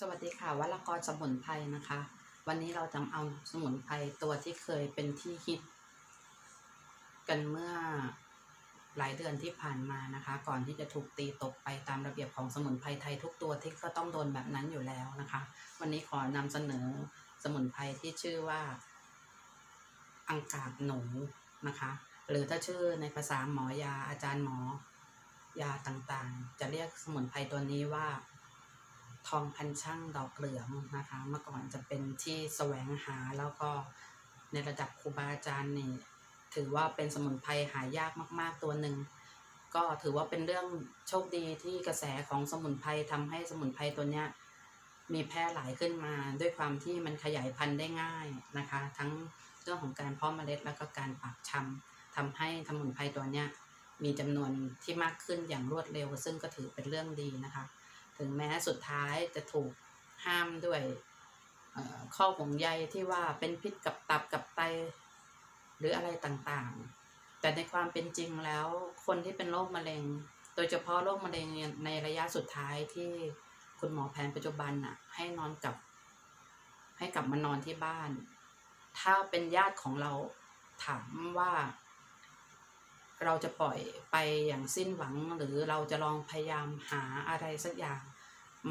สวัสดีค่ะวัลกรสมุนไพรนะคะ วันนี้เราจะเอาสมุนไพรตัวที่เคยเป็นที่ฮิต กันเมื่อหลายเดือนที่ผ่านมานะคะ ก่อนที่จะถูกตีตกไปตามระเบียบของสมุนไพรไทยทุกตัวที่ก็ต้องโดนแบบนั้นอยู่แล้วนะคะ วันนี้ขอนำเสนอสมุนไพรที่ชื่อว่า อังกาบหนูนะคะ หรือถ้าชื่อในภาษาหมอยาอาจารย์หมอ ยาต่างๆ จะเรียกสมุนไพรตัวนี้ว่า ทองพันช่างดอกเหลืองนะคะ เมื่อก่อนจะเป็นที่แสวงหาแล้วก็ในระดับครูบาอาจารย์นี่ถือว่าเป็นสมุนไพรหายากมาก ๆ ตัวหนึ่งก็ถือว่าเป็นเรื่องโชคดีที่กระแสของสมุนไพรทำให้สมุนไพรตัวเนี้ยมีแพร่หลายขึ้นมาด้วยความที่มันขยายพันธุ์ได้ง่ายนะคะ ทั้งเรื่องของการเพาะเมล็ดแล้วก็การปักชำทำให้สมุนไพรตัวเนี้ยมีจำนวนที่มากขึ้นอย่างรวดเร็ว ซึ่งก็ถือเป็นเรื่องดีนะคะ ถึงแม้สุดท้ายจะถูกห้ามด้วยเอ่อข้อห่วงใยที่ว่าเป็นพิษกับตับกับไต หรืออะไรต่างๆ แต่ในความเป็นจริงแล้วคนที่เป็นโรคมะเร็ง โดยเฉพาะโรคมะเร็งในระยะสุดท้ายที่คุณหมอแผนปัจจุบันน่ะ ให้นอนกับ ให้กลับมานอนที่บ้าน ถ้าเป็นญาติของเราถามว่า เราจะปล่อยไปอย่างสิ้นหวัง หรือเราจะลองพยายามหาอะไรสักอย่าง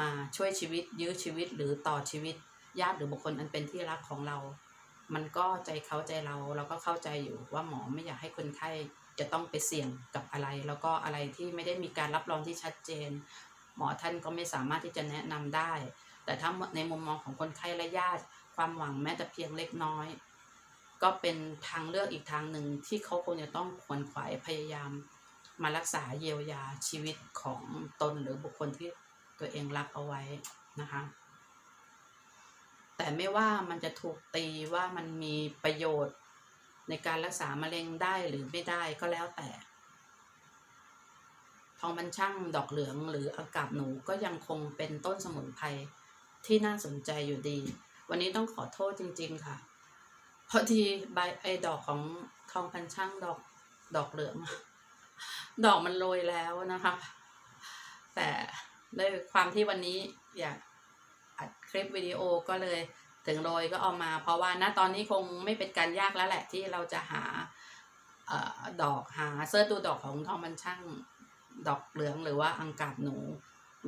มาช่วยชีวิตยื้อชีวิตหรือต่อชีวิตญาติหรือบุคคลอันเป็นที่รักของเรา มันก็ใจเขาใจเราเราก็เข้าใจอยู่ว่าหมอไม่อยากให้คนไข้จะต้องไปเสี่ยงกับอะไร แล้วก็อะไรที่ไม่ได้มีการรับรองที่ชัดเจน หมอท่านก็ไม่สามารถที่จะแนะนำได้ แต่ถ้าในมุมมองของคนไข้และญาติ ความหวังแม้แต่เพียงเล็กน้อย ก็เป็นทางเลือกอีกทางหนึ่งที่เขาคงจะต้องขวนขวายพยายาม มารักษาเยียวยาชีวิตของตนหรือบุคคลที่ตัวเองรักเอาไว้นะคะ แต่ไม่ว่ามันจะถูกตีว่ามันมีประโยชน์ในการรักษามะเร็งได้หรือไม่ได้ก็แล้วแต่ทองมันช่างดอกเหลืองหรืออากาบหนูก็ยังคงเป็นต้นสมุนไพรที่น่าสนใจอยู่ดี วันนี้ต้องขอโทษจริง ๆ ค่ะ พอดีใบไอ้ดอกของทองพันช่างดอกดอกเหลือง ดอกมันโรยแล้วนะคะ แต่ด้วยความที่วันนี้อยากอัดคลิปวิดีโอก็เลยถึงโรยก็เอามา เพราะว่าณตอนนี้คงไม่เป็นการยากแล้วแหละที่เราจะหาออดอกหาเสิร์ชดูดอกของทองมันช่างดอกเหลืองหรือว่าอังกาบหนู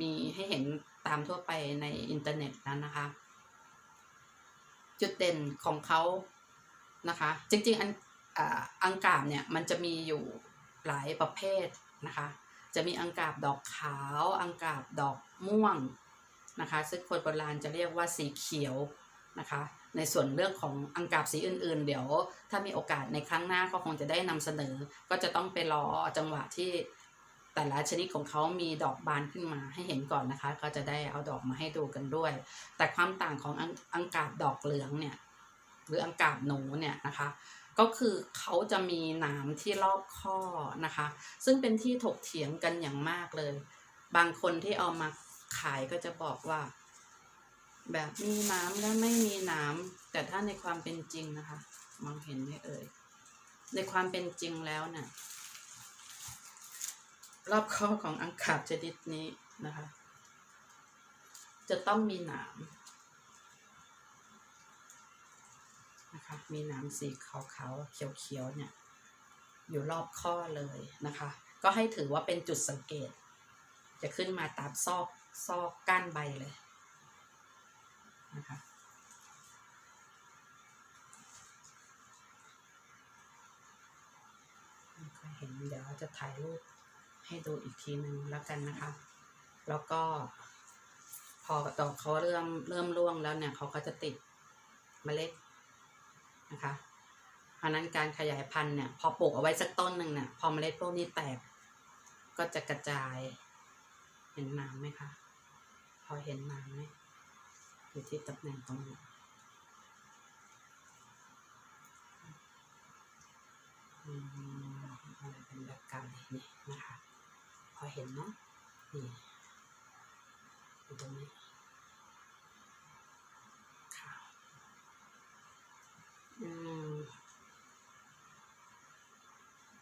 มีให้เห็นตามทั่วไปในอินเทอร์เน็ตนั้นนะคะ จุดเด่นของเขา นะคะ จริงๆอันอังกาบเนี่ยมันจะมีอยู่หลายประเภทนะคะ จะมีอังกาบดอกขาว อังกาบดอกม่วงนะคะ ซึ่งคนโบราณจะเรียกว่าสีเขียวนะคะ ในส่วนเรื่องของอังกาบสีอื่นๆ เดี๋ยวถ้ามีโอกาสในครั้งหน้าก็คงจะได้นำเสนอ ก็จะต้องไปรอจังหวะที่แต่ละชนิดของเขามีดอกบานขึ้นมาให้เห็นก่อนนะคะ ก็จะได้เอาดอกมาให้ดูกันด้วย แต่ความต่างของอังอังกาบดอกเหลืองเนี่ย หรืออังกาบหนูเนี่ยนะคะ ก็คือเขาจะมีหนามที่รอบข้อนะคะ ซึ่งเป็นที่ถกเถียงกันอย่างมากเลย บางคนที่เอามาขายก็จะบอกว่า แบบมีหน้ำและไม่มีหน้ำแต่ถ้าในความเป็นจริงนะคะ มองเห็นไหมเอ่ยในความเป็นจริงแล้วเนี่ยรอบข้อของอังคาบชนิดนี้นะคะ จะต้องมีหนาม นะคะ มีนามสีขาวๆเขียวๆเนี่ยอยู่รอบข้อเลยนะคะ ก็ให้ถือว่าเป็นจุดสังเกต จะขึ้นมาตามซอกซอกก้านใบเลยนะคะเห็นเดี๋ยวจะถ่ายรูปให้ดูอีกทีหนึ่งแล้วกันนะคะ แล้วก็ พอดอกเขาเริ่มเริ่มร่วงแล้วเนี่ยเขาก็จะติดเมล็ด นะคะ เพราะนั้นการขยายพันธุ์เนี่ยพอปลูกเอาไว้สักต้นหนึ่งเนี่ยพอเมล็ดพวกนี้แตก ก็จะกระจาย เห็นน้ำไหมคะ พอเห็นน้ำไหมอยู่ที่ตำแหน่งตรงนี้อะไรเป็นแบบไก่นี่นะคะ พอเห็นเนาะนี่ตรงนี้ค่ะอืม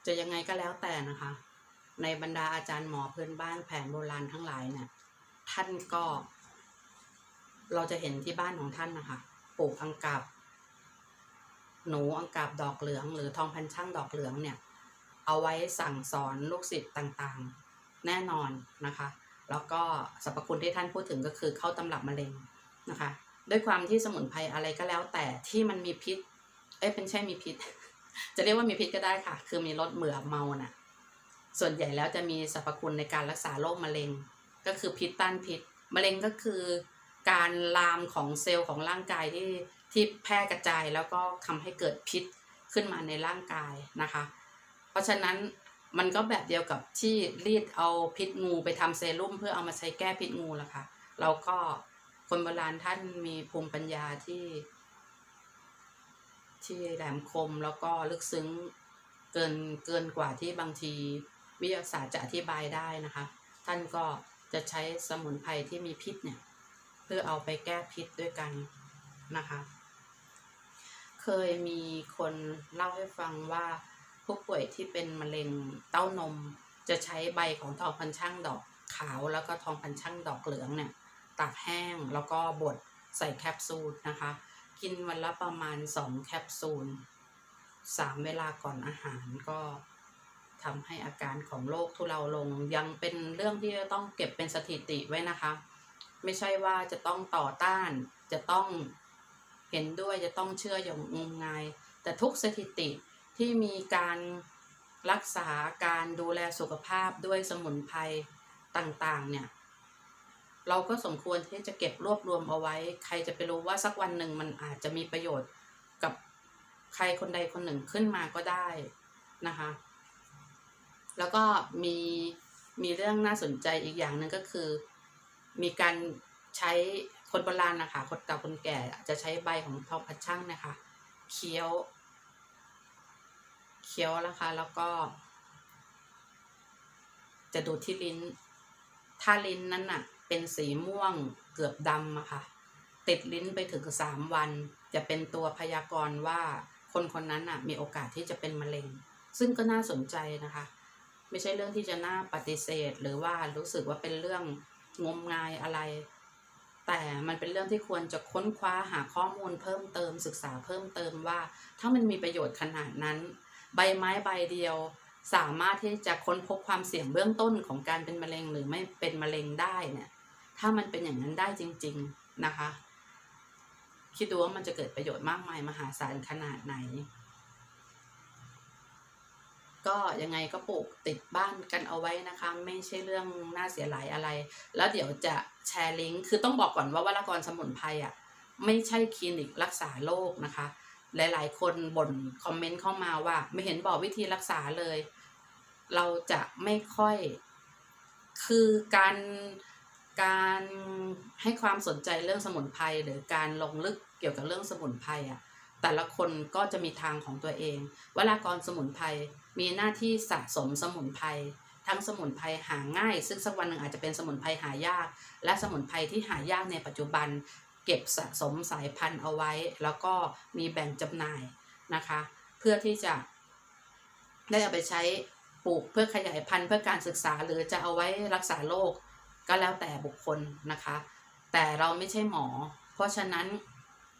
จะยังไงก็แล้วแต่นะคะ ในบรรดาอาจารย์หมอพื้นบ้านแผนโบราณทั้งหลายเนี่ยท่านก็ เราจะเห็นที่บ้านของท่านนะคะปลูกอังกาบหนูอังกาบดอกเหลือง หรือทองพันช่างดอกเหลืองเนี่ย เอาไว้สั่งสอนลูกศิษย์ต่างๆ แน่นอนนะคะ แล้วก็สรรพคุณที่ท่านพูดถึงก็คือเข้าตำรับมะเร็งนะคะ ด้วยความที่สมุนไพรอะไรก็แล้วแต่ที่มันมีพิษ เอ้ยเป็นใช่มีพิษ จะเรียกว่ามีพิษก็ได้ค่ะ คือมีรสเหมือเมาน่ะ ส่วนใหญ่แล้วจะมีสรรพคุณในการรักษาโรคมะเร็ง ก็คือพิษต้านพิษ มะเร็งก็คือการลามของเซลล์ของร่างกายที่ที่แพร่กระจายแล้วก็ทำให้เกิดพิษขึ้นมาในร่างกายนะคะ เพราะฉะนั้นมันก็แบบเดียวกับที่รีดเอาพิษงูไปทำเซรุ่มเพื่อเอามาใช้แก้พิษงูละค่ะเราก็คนโบราณท่านมีภูมิปัญญาที่ ที่แหลมคมแล้วก็ลึกซึ้งเกินเกินกว่าที่บางทีวิทยาศาสตร์จะอธิบายได้นะคะ ท่านก็จะใช้สมุนไพรที่มีพิษเนี่ยเพื่อเอาไปแก้พิษด้วยกันนะคะ เคยมีคนเล่าให้ฟังว่าผู้ป่วยที่เป็นมะเร็งเต้านม จะใช้ใบของทองพันช่างดอกขาวแล้วก็ทองพันช่างดอกเหลืองเนี่ยตากแห้งแล้วก็บดใส่แคปซูลนะคะ กินวันละประมาณสองแคปซูลสามเวลาก่อนอาหารก็ทำให้อาการของโรคทุเลาลงยังเป็นเรื่องที่จะต้องเก็บเป็นสถิติไว้นะคะ ไม่ใช่ว่าจะต้องต่อต้านจะต้องเห็นด้วยจะต้องเชื่ออย่างงมงาย แต่ทุกสถิติที่มีการรักษาการดูแลสุขภาพด้วยสมุนไพรต่างๆเนี่ย เราก็สมควรที่จะเก็บรวบรวมเอาไว้ ใครจะไปรู้ว่าสักวันหนึ่งมันอาจจะมีประโยชน์กับใครคนใดคนหนึ่งขึ้นมาก็ได้นะคะ แล้วก็มีมีเรื่องน่าสนใจอีกอย่างหนึ่งก็คือ มีการใช้คนโบราณนะคะคนเก่าคนแก่จะใช้ใบของทองพัดช่างนะคะเคี้ยวเคี้ยวนะคะ แล้วก็ จะดูดที่ลิ้น ถ้าลิ้นนั้นน่ะเป็นสีม่วงเกือบดำอะค่ะ ติดลิ้นไปถึงสามวัน จะเป็นตัวพยากรณ์ว่าคนคนนั้นน่ะมีโอกาสที่จะเป็นมะเร็ง ซึ่งก็น่าสนใจนะคะ ไม่ใช่เรื่องที่จะน่าปฏิเสธ หรือว่ารู้สึกว่าเป็นเรื่องงมงายอะไร แต่มันเป็นเรื่องที่ควรจะค้นคว้าหาข้อมูลเพิ่มเติมศึกษาเพิ่มเติมว่า ถ้ามันมีประโยชน์ขนาดนั้น ใบไม้ใบเดียว สามารถที่จะค้นพบความเสี่ยงเบื้องต้นของการเป็นมะเร็งหรือไม่เป็นมะเร็งได้เนี่ย ถ้ามันเป็นอย่างนั้นได้จริง ๆนะคะ คิดดูว่ามันจะเกิดประโยชน์มากมายมหาศาลขนาดไหน ก็ยังไงก็ปลูกติดบ้านกันเอาไว้นะคะ ไม่ใช่เรื่องน่าเสียหลายอะไร แล้วเดี๋ยวจะแชร์ลิงก์คือต้องบอกก่อนว่าวารากรสมุนไพรอะไม่ใช่คลินิกรักษาโรคนะคะ หลาย ๆ คนบ่นคอมเมนต์เข้ามาว่า ไม่เห็นบอกวิธีรักษาเลย เราจะไม่ค่อย คือการการให้ความสนใจเรื่องสมุนไพรหรือการลงลึกเกี่ยวกับเรื่องสมุนไพรอะ แต่ละคนก็จะมีทางของตัวเอง วรากรสมุนไพรมีหน้าที่สะสมสมุนไพรทั้งสมุนไพรหาง่าย ซึ่งสักวันหนึ่งอาจจะเป็นสมุนไพรหายาก และสมุนไพรที่หายากในปัจจุบัน เก็บสะสมสายพันธุ์เอาไว้ แล้วก็มีแบ่งจำหน่ายนะคะ เพื่อที่จะได้เอาไปใช้ปลูกเพื่อขยายพันธุ์เพื่อการศึกษาหรือจะเอาไว้รักษาโรคก็แล้วแต่บุคคลนะคะ แต่เราไม่ใช่หมอ เพราะฉะนั้น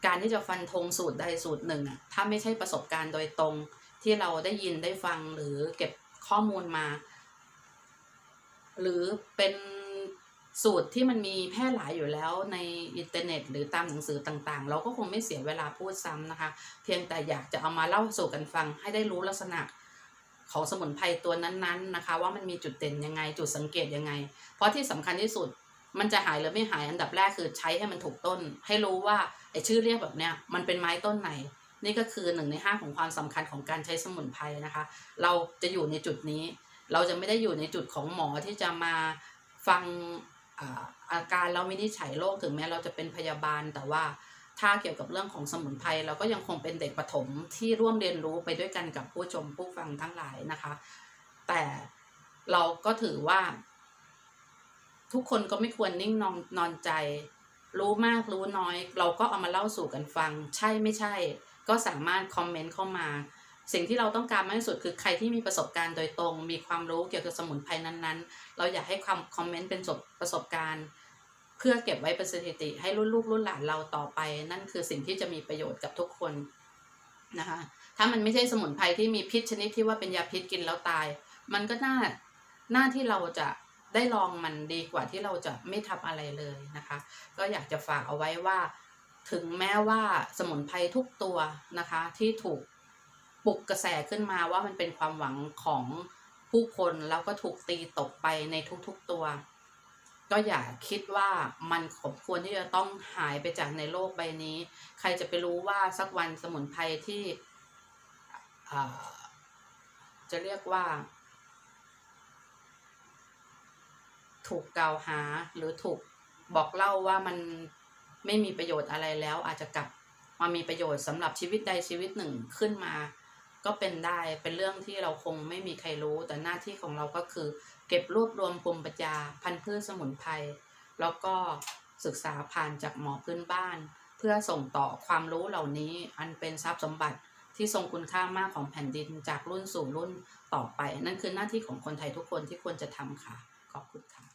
การที่จะฟันธงสูตรใดสูตรหนึ่งอะถ้าไม่ใช่ประสบการณ์โดยตรงที่เราได้ยินได้ฟังหรือเก็บข้อมูลมา หรือเป็น สูตรที่มันมีแพร่หลายอยู่แล้วในอินเทอร์เน็ต หรือตามหนังสือต่างๆ เราก็คงไม่เสียเวลาพูดซ้ำนะคะ เพียงแต่อยากจะเอามาเล่าสู่กันฟังให้ได้รู้ลักษณะของสมุนไพรตัวนั้นๆนะคะ ว่ามันมีจุดเด่นยังไงจุดสังเกตยังไง เพราะที่สำคัญที่สุดมันจะหายหรือไม่หายอันดับแรกคือใช้ให้มันถูกต้น ให้รู้ว่าไอ้ชื่อเรียกแบบเนี้ยมันเป็นไม้ต้นไหน นี่ก็คือหนึ่งในห้าของความสำคัญของการใช้สมุนไพรนะคะ เราจะอยู่ในจุดนี้ เราจะไม่ได้อยู่ในจุดของหมอที่จะมาฟัง อาการเราไม่ได้ใช้โรคถึงแม้เราจะเป็นพยาบาล แต่ว่าถ้าเกี่ยวกับเรื่องของสมุนไพรเราก็ยังคงเป็นเด็กประถมที่ร่วมเรียนรู้ไปด้วยกันกับผู้ชมผู้ฟังทั้งหลายนะคะ แต่เราก็ถือว่า ทุกคนก็ไม่ควรนิ่งนอนนอนใจ รู้มากรู้น้อย เราก็เอามาเล่าสู่กันฟัง ใช่ไม่ใช่ ก็สามารถคอมเมนต์เข้ามา สิ่งที่เราต้องการมากที่สุดคือใครที่มีประสบการณ์โดยตรง มีความรู้เกี่ยวกับสมุนไพรนั้นๆ เราอยากให้ความคอมเมนต์เป็นประสบการณ์ เพื่อเก็บไว้เป็นสถิติ ให้รุ่นลูกรุ่นหลานเราต่อไป นั่นคือสิ่งที่จะมีประโยชน์กับทุกคนนะคะถ้ามันไม่ใช่สมุนไพรที่มีพิษชนิดที่ว่าเป็นยาพิษกินแล้วตาย มันก็น่าหน้าที่เราจะได้ลองมันดีกว่าที่เราจะไม่ทำอะไรเลยนะคะ ก็อยากจะฝากเอาไว้ว่า ถึงแม้ว่าสมุนไพรทุกตัวนะคะที่ถูก ปลุกกระแสขึ้นมาว่ามันเป็นความหวังของผู้คนแล้วก็ถูกตีตกไปในทุกๆตัว ก็อย่าคิดว่ามันสมควรที่จะต้องหายไปจากในโลกใบนี้ ใครจะไปรู้ว่าสักวันสมุนไพรที่จะเรียกว่า ถูกกล่าวหาหรือถูกบอกเล่าว่ามันไม่มีประโยชน์อะไรแล้วอาจจะกลับมามีประโยชน์สำหรับชีวิตใดชีวิตหนึ่งขึ้นมา ก็เป็นได้เป็นเรื่องที่เราคงไม่มีใครรู้ แต่หน้าที่ของเราก็คือ เก็บรวบรวมภูมิปัญญาพันธุ์พืชสมุนไพรแล้วก็ศึกษาผ่านจากหมอพื้นบ้าน เพื่อส่งต่อความรู้เหล่านี้อันเป็นทรัพย์สมบัติที่ทรงคุณค่ามากของแผ่นดินจากรุ่นสู่รุ่นต่อไป นั่นคือหน้าที่ของคนไทยทุกคนที่ควรจะทำค่ะ ขอบคุณค่ะ